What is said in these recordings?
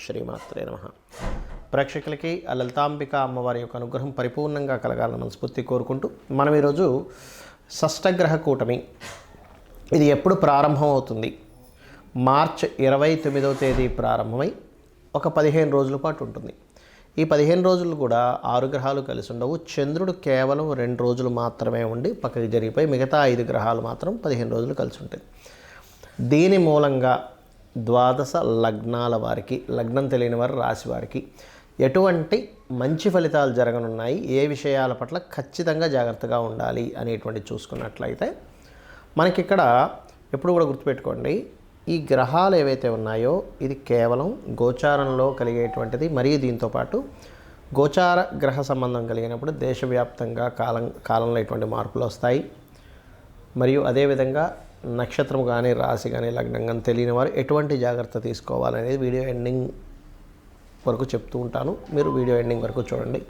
శ్రీమాత్రే నమ. ప్రేక్షకులకి ఆ లలితాంబిక అమ్మవారి యొక్క అనుగ్రహం పరిపూర్ణంగా కలగాలని మనస్ఫూర్తి కోరుకుంటూ మనం ఈరోజు షష్టగ్రహ కూటమి. ఇది ఎప్పుడు ప్రారంభం అవుతుంది? మార్చ్ ఇరవై తొమ్మిదవ తేదీ ప్రారంభమై ఒక పదిహేను రోజుల పాటు ఉంటుంది. ఈ పదిహేను రోజులు కూడా ఆరు గ్రహాలు కలిసి ఉండవు. చంద్రుడు కేవలం రెండు రోజులు మాత్రమే ఉండి పక్కకి జరిగిపోయి మిగతా ఐదు గ్రహాలు మాత్రం పదిహేను రోజులు కలిసి ఉంటాయి. దీని మూలంగా ద్వాదశ లగ్నాల వారికి లగ్నం తెలియని వారు రాశి వారికి ఎటువంటి మంచి ఫలితాలు జరగనున్నాయి? ఏ విషయాల పట్ల ఖచ్చితంగా జాగ్రత్తగా ఉండాలి అనేటువంటి చూసుకున్నట్లయితే మనకి ఇక్కడ ఎప్పుడు కూడా గుర్తుపెట్టుకోండి ఈ గ్రహాలు ఏవైతే ఉన్నాయో ఇది కేవలం గోచారంలో కలిగేటువంటిది. మరియు దీంతోపాటు గోచార గ్రహ సంబంధం కలిగినప్పుడు దేశవ్యాప్తంగా కాలం కాలంలో ఎటువంటి మార్పులు వస్తాయి. మరియు అదేవిధంగా నక్షత్రం కానీ రాశి కానీ లగ్నం కానీ తెలియని వారు ఎటువంటి జాగ్రత్త తీసుకోవాలనేది వీడియో ఎండింగ్ వరకు చెప్తూ ఉంటాను. మీరు వీడియో ఎండింగ్ వరకు చూడండి.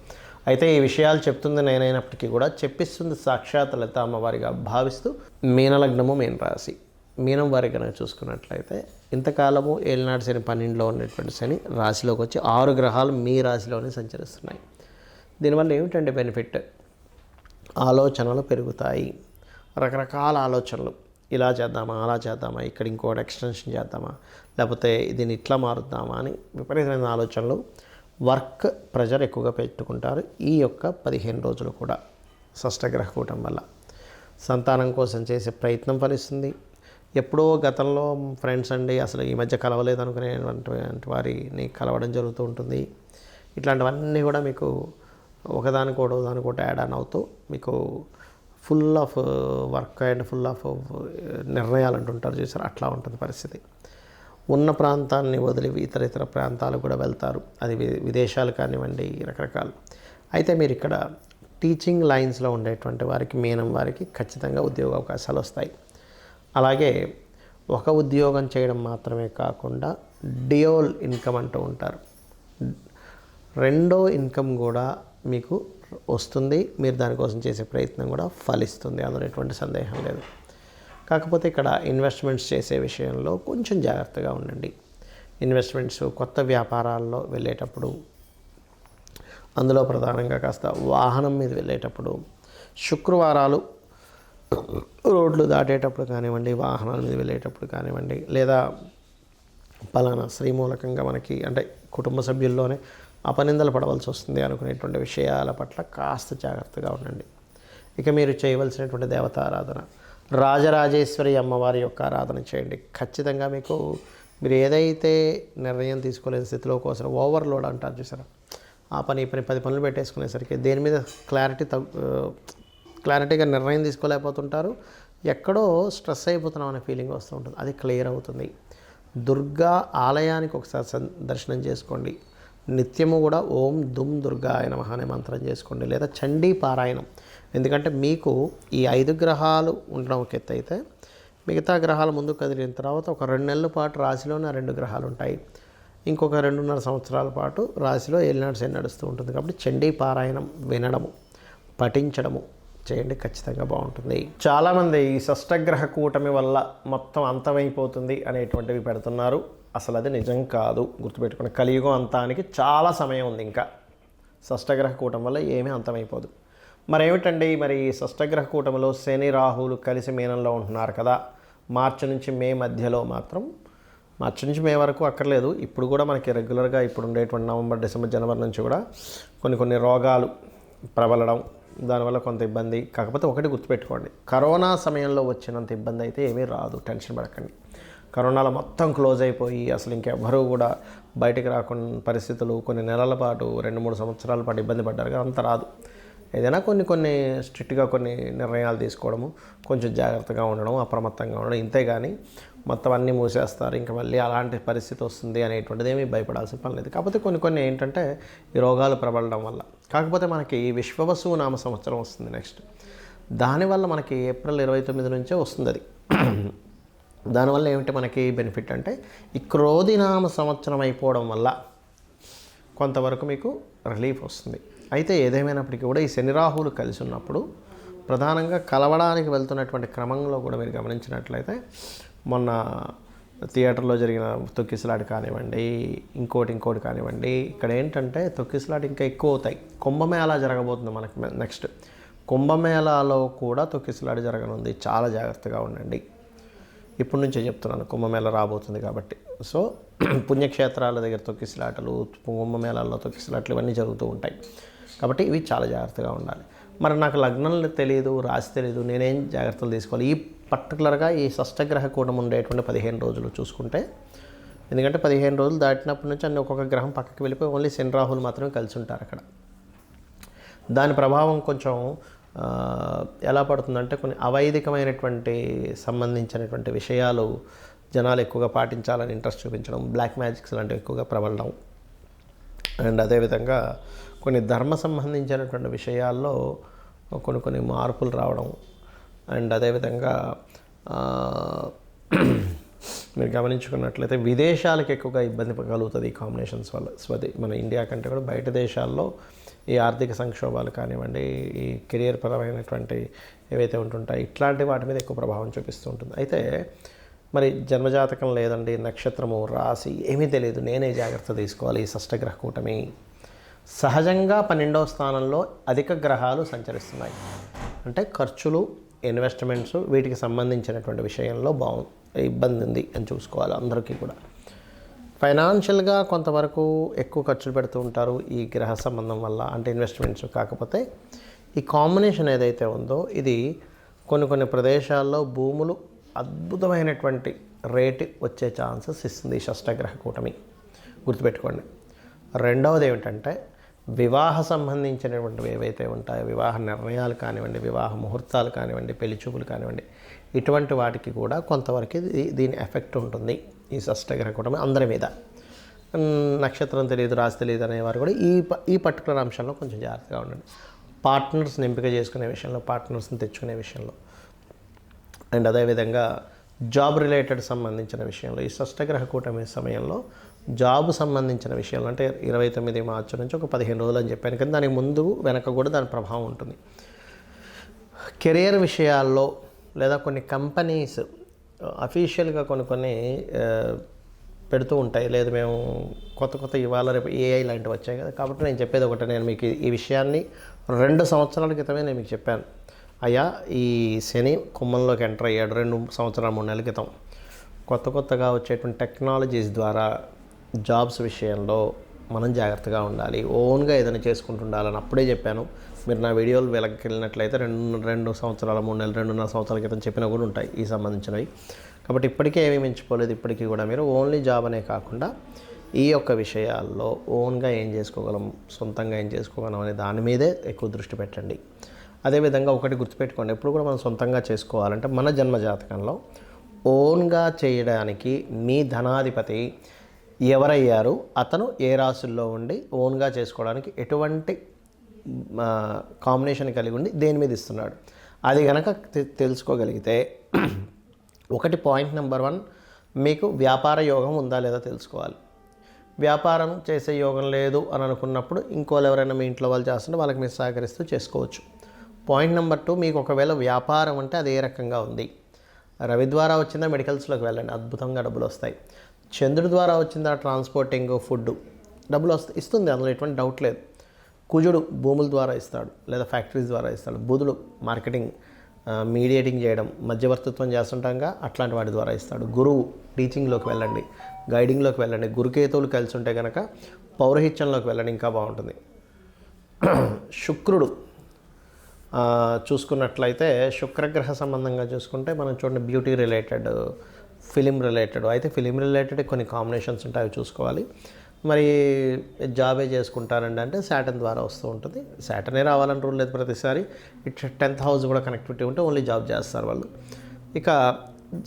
అయితే ఈ విషయాలు చెప్తుంది నేనైనప్పటికీ కూడా చెప్పిస్తుంది సాక్షాత్ లత అమ్మవారిగా భావిస్తూ మీనలగ్నము మీన రాశి. మీనం వారి కనుక చూసుకున్నట్లయితే ఇంతకాలము ఏలినాడు శని పన్నెండులో ఉన్నటువంటి శని రాశిలోకి వచ్చి ఆరు గ్రహాలు మీ రాశిలోనే సంచరిస్తున్నాయి. దీనివల్ల ఏమిటంటే బెనిఫిట్? ఆలోచనలు పెరుగుతాయి. రకరకాల ఆలోచనలు. ఇలా చేద్దామా అలా చేద్దామా ఇక్కడ ఇంకోటి ఎక్స్టెన్షన్ చేద్దామా లేకపోతే దీన్ని ఇట్లా మారుద్దామా అని విపరీతమైన ఆలోచనలు వర్క్ ప్రెజర్ ఎక్కువగా పెట్టుకుంటారు ఈ యొక్క పదిహేను రోజులు కూడా షష్టగ్రహ కూటం వల్ల. సంతానం కోసం చేసే ప్రయత్నం ఫలిస్తుంది. ఎప్పుడో గతంలో ఫ్రెండ్స్ అండి అసలు ఈ మధ్య కలవలేదు అనుకునేటువంటి వారిని కలవడం జరుగుతూ ఉంటుంది. ఇట్లాంటివన్నీ కూడా మీకు ఒకదానికోటి ఒకదానికోటి యాడ్ ఆన్ అవుతూ మీకు full of work and full of నిర్ణయాలు అంటుంటారు చూసారు? అట్లా ఉంటుంది పరిస్థితి. ఉన్న ప్రాంతాన్ని వదిలి ఇతర ఇతర ప్రాంతాలు కూడా వెళ్తారు. అది విదేశాలు కానివ్వండి రకరకాలు. అయితే మీరు ఇక్కడ టీచింగ్ లైన్స్లో ఉండేటువంటి వారికి మీనం వారికి ఖచ్చితంగా ఉద్యోగ అవకాశాలు వస్తాయి. అలాగే ఒక ఉద్యోగం చేయడం మాత్రమే కాకుండా డియోల్ ఇన్కమ్ అంటూ ఉంటారు. రెండో ఇన్కమ్ కూడా మీకు వస్తుంది. మీరు దానికోసం చేసే ప్రయత్నం కూడా ఫలిస్తుంది. అందులో ఎటువంటి సందేహం లేదు. కాకపోతే ఇక్కడ ఇన్వెస్ట్మెంట్స్ చేసే విషయంలో కొంచెం జాగ్రత్తగా ఉండండి. ఇన్వెస్ట్మెంట్స్ కొత్త వ్యాపారాల్లో వెళ్ళేటప్పుడు అందులో ప్రధానంగా కాస్త వాహనం మీద వెళ్ళేటప్పుడు శుక్రవారాలు రోడ్లు దాటేటప్పుడు కానివ్వండి వాహనాల మీద వెళ్ళేటప్పుడు కానివ్వండి లేదా పలానా శ్రీమూలకంగా మనకి అంటే కుటుంబ సభ్యుల్లోనే అపనిందలు పడవలసి వస్తుంది అనుకునేటువంటి విషయాల పట్ల కాస్త జాగ్రత్తగా ఉండండి. ఇక మీరు చేయవలసినటువంటి దేవతారాధన. రాజరాజేశ్వరి అమ్మవారి యొక్క ఆరాధన చేయండి. ఖచ్చితంగా మీకు మీరు ఏదైతే నిర్ణయం తీసుకోలేని స్థితిలో కోసం ఓవర్లోడ్ అంటారు చూసారా? ఆ పని పని పది పనులు పెట్టేసుకునేసరికి దేని మీద క్లారిటీ తగ్గు క్లారిటీగా నిర్ణయం తీసుకోలేకపోతుంటారు. ఎక్కడో స్ట్రెస్ అయిపోతున్నాం అనే ఫీలింగ్ వస్తూ ఉంటుంది. అది క్లియర్ అవుతుంది. దుర్గా ఆలయానికి ఒకసారి సన్- దర్శనం చేసుకోండి. నిత్యము కూడా ఓం దుమ్ దుర్గాయ నమః అనే మంత్రం చేసుకోండి లేదా చండీ పారాయణం. ఎందుకంటే మీకు ఈ ఐదు గ్రహాలు ఉండడం ఒక ఎత్తు అయితే మిగతా గ్రహాలు ముందు కదిలిన తర్వాత ఒక రెండు నెలల పాటు రాశిలోనే రెండు గ్రహాలు ఉంటాయి. ఇంకొక రెండున్నర సంవత్సరాల పాటు రాశిలో ఏలినాడు శని నడుస్తూ ఉంటుంది కాబట్టి చండీ పారాయణం వినడము పఠించడము చేయండి ఖచ్చితంగా బాగుంటుంది. చాలామంది ఈ షష్టగ్రహ కూటమి వల్ల మొత్తం అంతమైపోతుంది అనేటువంటివి పెడుతున్నారు. అసలు అది నిజం కాదు గుర్తుపెట్టుకుని కలియుగం అంతానికి చాలా సమయం ఉంది ఇంకా. షష్టగ్రహ కూటం వల్ల ఏమీ అంతమైపోదు. మరి ఏమిటండి మరి ఈ షష్టగ్రహ కూటమిలో శని రాహులు కలిసి మీనంలో ఉంటున్నారు కదా. మార్చి నుంచి మే మధ్యలో మాత్రం మార్చి నుంచి మే వరకు అక్కర్లేదు. ఇప్పుడు కూడా మనకి రెగ్యులర్గా ఇప్పుడు ఉండేటువంటి నవంబర్ డిసెంబర్ జనవరి నుంచి కూడా కొన్ని కొన్ని రోగాలు ప్రబలడం దానివల్ల కొంత ఇబ్బంది. కాకపోతే ఒకటి గుర్తుపెట్టుకోండి. కరోనా సమయంలో వచ్చినంత ఇబ్బంది అయితే ఏమీ రాదు. టెన్షన్ పడకండి. కరోనాలో మొత్తం క్లోజ్ అయిపోయి అసలు ఇంకెవ్వరూ కూడా బయటికి రాకుండా పరిస్థితులు కొన్ని నెలల పాటు రెండు మూడు సంవత్సరాల పాటు ఇబ్బంది పడ్డారు కదా అంత రాదు. ఏదైనా కొన్ని కొన్ని స్ట్రిక్ట్గా కొన్ని నిర్ణయాలు తీసుకోవడము కొంచెం జాగ్రత్తగా ఉండడం అప్రమత్తంగా ఉండడం ఇంతే కానీ మొత్తం అన్నీ మూసేస్తారు. ఇంకా మళ్ళీ అలాంటి పరిస్థితి వస్తుంది అనేటువంటిది ఏమీ భయపడాల్సిన పని లేదు. కాకపోతే కొన్ని కొన్ని ఏంటంటే ఈ రోగాలు ప్రబలడం వల్ల. కాకపోతే మనకి విశ్వవసు నామ సంవత్సరం వస్తుంది నెక్స్ట్. దానివల్ల మనకి ఏప్రిల్ ఇరవై తొమ్మిది నుంచే వస్తుంది అది. దానివల్ల ఏమిటి మనకి బెనిఫిట్ అంటే ఈ క్రోధినామ సంవత్సరం అయిపోవడం వల్ల కొంతవరకు మీకు రిలీఫ్ వస్తుంది. అయితే ఏదేమైనప్పటికీ కూడా ఈ శని రాహువులు కలిసి ఉన్నప్పుడు ప్రధానంగా కలవడానికి వెళ్తున్నటువంటి క్రమంలో కూడా మీరు గమనించినట్లయితే మొన్న థియేటర్లో జరిగిన తొక్కిసలాట కానివ్వండి ఇంకోటి ఇంకోటి కానివ్వండి ఇక్కడ ఏంటంటే తొక్కిసలాట ఇంకా ఎక్కువ అవుతాయి. కుంభమేళా జరగబోతుంది మనకి నెక్స్ట్ కుంభమేళాలో కూడా తొక్కిసలాట జరగనుంది. చాలా జాగ్రత్తగా ఉండండి. ఇప్పటి నుంచే చెప్తున్నాను కుంభమేళ రాబోతుంది కాబట్టి. సో పుణ్యక్షేత్రాల దగ్గర తొక్కిసలాటలు కుంభమేళాల్లో తొక్కిసలాటలు ఇవన్నీ జరుగుతూ ఉంటాయి. కాబట్టి ఇవి చాలా జాగ్రత్తగా ఉండాలి. మరి నాకు లగ్నం తెలియదు రాసి తెలియదు నేనేం జాగ్రత్తలు తీసుకోవాలి? ఈ పర్టికులర్గా ఈ షష్టగ్రహ కూటం ఉండేటువంటి పదిహేను రోజులు చూసుకుంటే ఎందుకంటే పదిహేను రోజులు దాటినప్పటి నుంచి అన్ని ఒక్కొక్క గ్రహం పక్కకి వెళ్ళిపోయి ఓన్లీ శని రాహులు మాత్రమే కలిసి ఉంటారు అక్కడ. దాని ప్రభావం కొంచెం ఎలా పడుతుందంటే కొన్ని అవైదికమైనటువంటి సంబంధించినటువంటి విషయాలు జనాలు ఎక్కువగా పాటించాలని ఇంట్రెస్ట్ చూపించడం బ్లాక్ మ్యాజిక్స్ లాంటివి ఎక్కువగా ప్రబలడం. అండ్ అదేవిధంగా కొన్ని ధర్మ సంబంధించినటువంటి విషయాల్లో కొన్ని కొన్ని మార్పులు రావడం. అండ్ అదేవిధంగా మీరు గమనించుకున్నట్లయితే విదేశాలకు ఎక్కువగా ఇబ్బంది కలుగుతుంది ఈ కాంబినేషన్స్ వల్ల. స్వది మన ఇండియా కంటే కూడా బయట దేశాల్లో ఈ ఆర్థిక సంక్షోభాలు కానివ్వండి ఈ కెరియర్ పరమైనటువంటి ఏవైతే ఉంటుంటాయి ఇట్లాంటి వాటి మీద ఎక్కువ ప్రభావం చూపిస్తూ ఉంటుంది. అయితే మరి జన్మజాతకం లేదండి నక్షత్రము రాశి ఏమీ తెలియదు. నేనే జాగ్రత్త తీసుకోవాలి ఈ షష్టగ్రహ కూటమి. సహజంగా పన్నెండవ స్థానంలో అధిక గ్రహాలు సంచరిస్తున్నాయి. అంటే ఖర్చులు ఇన్వెస్ట్మెంట్స్ వీటికి సంబంధించినటువంటి విషయంలో బాగు ఇబ్బంది ఉంది అని చూసుకోవాలి అందరికీ కూడా. ఫైనాన్షియల్గా కొంతవరకు ఎక్కువ ఖర్చులు పెడుతూ ఉంటారు ఈ గ్రహ సంబంధం వల్ల అంటే ఇన్వెస్ట్మెంట్స్ కాకపోతే. ఈ కాంబినేషన్ ఏదైతే ఉందో ఇది కొన్ని కొన్ని ప్రదేశాల్లో భూములు అద్భుతమైనటువంటి రేటు వచ్చే ఛాన్సెస్ ఇస్తుంది ఈ షష్టగ్రహ కూటమి. గుర్తుపెట్టుకోండి. రెండవది ఏమిటంటే వివాహ సంబంధించినటువంటివి ఏవైతే ఉంటాయో వివాహ నిర్ణయాలు కానివ్వండి వివాహ ముహూర్తాలు కానివ్వండి పెళ్ళి చూపులు కానివ్వండి ఇటువంటి వాటికి కూడా కొంతవరకు ఇది దీని ఎఫెక్ట్ ఉంటుంది ఈ షష్టగ్రహ కూటమి అందరి మీద. నక్షత్రం తెలియదు రాసి తెలియదు అనేవారు కూడా ఈ ప- ఈ పర్టికులర్ అంశంలో కొంచెం జాగ్రత్తగా ఉండండి. పార్ట్నర్స్ని ఎంపిక చేసుకునే విషయంలో పార్ట్నర్స్ని తెచ్చుకునే విషయంలో. అండ్ అదేవిధంగా జాబ్ రిలేటెడ్ సంబంధించిన విషయంలో ఈ షష్టగ్రహ కూటమి సమయంలో జాబ్ సంబంధించిన విషయంలో అంటే ఇరవై తొమ్మిది మార్చి నుంచి ఒక పదిహేను రోజులు అని చెప్పాను కానీ దానికి ముందు వెనక కూడా దాని ప్రభావం ఉంటుంది. కెరియర్ విషయాల్లో లేదా కొన్ని కంపెనీస్ అఫీషియల్గా కొన్ని కొన్ని పెడుతూ ఉంటాయి. లేదు మేము కొత్త కొత్త ఇవాళ రేపు ఏఐ లాంటివి వచ్చాయి కదా. కాబట్టి నేను చెప్పేది ఒకటి. నేను మీకు ఈ విషయాన్ని రెండు సంవత్సరాల క్రితమే నేను మీకు చెప్పాను. అయ్యా ఈ శని కుమ్మంలోకి ఎంటర్ అయ్యాడు రెండు సంవత్సరాలు మూడు నెలల క్రితం. కొత్త కొత్తగా వచ్చేటువంటి టెక్నాలజీస్ ద్వారా జాబ్స్ విషయంలో మనం జాగ్రత్తగా ఉండాలి. ఓన్గా ఏదైనా చేసుకుంటుండాలని అప్పుడే చెప్పాను. మీరు నా వీడియోలు వెనక్కి వెళ్ళినట్లయితే రెండు రెండు సంవత్సరాల మూడు నెలలు రెండున్నర సంవత్సరాల క్రితం చెప్పినా కూడా ఉంటాయి ఈ సంబంధించినవి. కాబట్టి ఇప్పటికే ఏమీ మించిపోలేదు. ఇప్పటికీ కూడా మీరు ఓన్లీ జాబ్ అనే కాకుండా ఈ యొక్క విషయాల్లో ఓన్గా ఏం చేసుకోగలం సొంతంగా ఏం చేసుకోగలం అనే దాని మీదే ఎక్కువ దృష్టి పెట్టండి. అదేవిధంగా ఒకటి గుర్తుపెట్టుకోండి. ఎప్పుడు కూడా మనం సొంతంగా చేసుకోవాలంటే మన జన్మ జాతకంలో ఓన్గా చేయడానికి మీ ధనాధిపతి ఎవరయ్యారు? అతను ఏ రాశుల్లో ఉండి ఓన్గా చేసుకోవడానికి ఎటువంటి కాంబినేషన్ కలిగి ఉండి దేని మీద ఇస్తున్నాడు? అది కనుక తెలుసుకోగలిగితే ఒకటి పాయింట్ నెంబర్ వన్ మీకు వ్యాపార యోగం ఉందా లేదా తెలుసుకోవాలి. వ్యాపారం చేసే యోగం లేదు అని అనుకున్నప్పుడు ఇంకోళ్ళు ఎవరైనా మీ ఇంట్లో వాళ్ళు చేస్తుంటే వాళ్ళకి మీరు సహకరిస్తూ చేసుకోవచ్చు. పాయింట్ నెంబర్ టూ మీకు ఒకవేళ వ్యాపారం అంటే అది ఏ రకంగా ఉంది. రవి ద్వారా వచ్చిందా మెడికల్స్లోకి వెళ్ళండి. అద్భుతంగా డబ్బులు వస్తాయి. చంద్రుడి ద్వారా వచ్చిందా ట్రాన్స్పోర్టింగ్ ఫుడ్ డబ్బులు వస్తాయి ఇస్తుంది. అందులో ఎటువంటి డౌట్ లేదు. కుజుడు భూముల ద్వారా ఇస్తాడు లేదా ఫ్యాక్టరీస్ ద్వారా ఇస్తాడు. బుధుడు మార్కెటింగ్ మీడియేటింగ్ చేయడం మధ్యవర్తిత్వం చేస్తుంటాంగా అట్లాంటి వాటి ద్వారా ఇస్తాడు. గురువు టీచింగ్లోకి వెళ్ళండి గైడింగ్లోకి వెళ్ళండి. గురుకేతువులు కలిసి ఉంటే కనుక పౌరహిత్యంలోకి వెళ్ళండి ఇంకా బాగుంటుంది. శుక్రుడు చూసుకున్నట్లయితే శుక్రగ్రహ సంబంధంగా చూసుకుంటే మనం చూడండి బ్యూటీ రిలేటెడ్ ఫిలిం రిలేటెడ్. అయితే ఫిలిం రిలేటెడ్ కొన్ని కాంబినేషన్స్ ఉంటాయి అవి చూసుకోవాలి. మరి జాబే చేసుకుంటారండి అంటే శాటన్ ద్వారా వస్తూ ఉంటుంది. శాటనే రావాలని రూల్ లేదు ప్రతిసారి. ఇట్ టెన్త్ హౌస్ కూడా కనెక్టివిటీ ఉంటే ఓన్లీ జాబ్ చేస్తారు వాళ్ళు. ఇక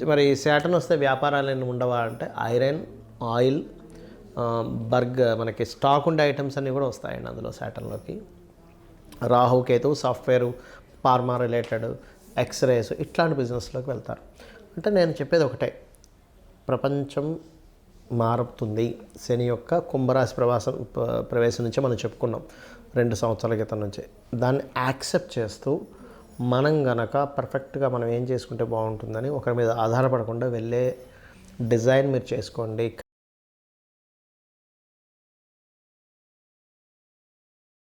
మరి శాటన్ వస్తే వ్యాపారాలు ఏమి ఉండవా అంటే ఐరన్ ఆయిల్ బర్గ్ మనకి స్టాక్ ఉండే ఐటమ్స్ అన్నీ కూడా వస్తాయండి అందులో శాటన్లోకి Rahu Ketu software pharma related x rays ఇట్లాంటి బిజినెస్లోకి వెళ్తారు. అంటే నేను చెప్పేది ఒకటే. ప్రపంచం మారుతుంది. శని యొక్క కుంభరాశి ప్రవాసం ప్రవేశం నుంచే మనం చెప్పుకున్నాం. రెండు సంవత్సరాల క్రితం నుంచే. దాన్ని యాక్సెప్ట్ చేస్తూ మనం గనక పర్ఫెక్ట్గా మనం ఏం చేసుకుంటే బాగుంటుందని ఒకరి మీద ఆధారపడకుండా వెళ్ళే డిజైన్ మీరు చేసుకోండి.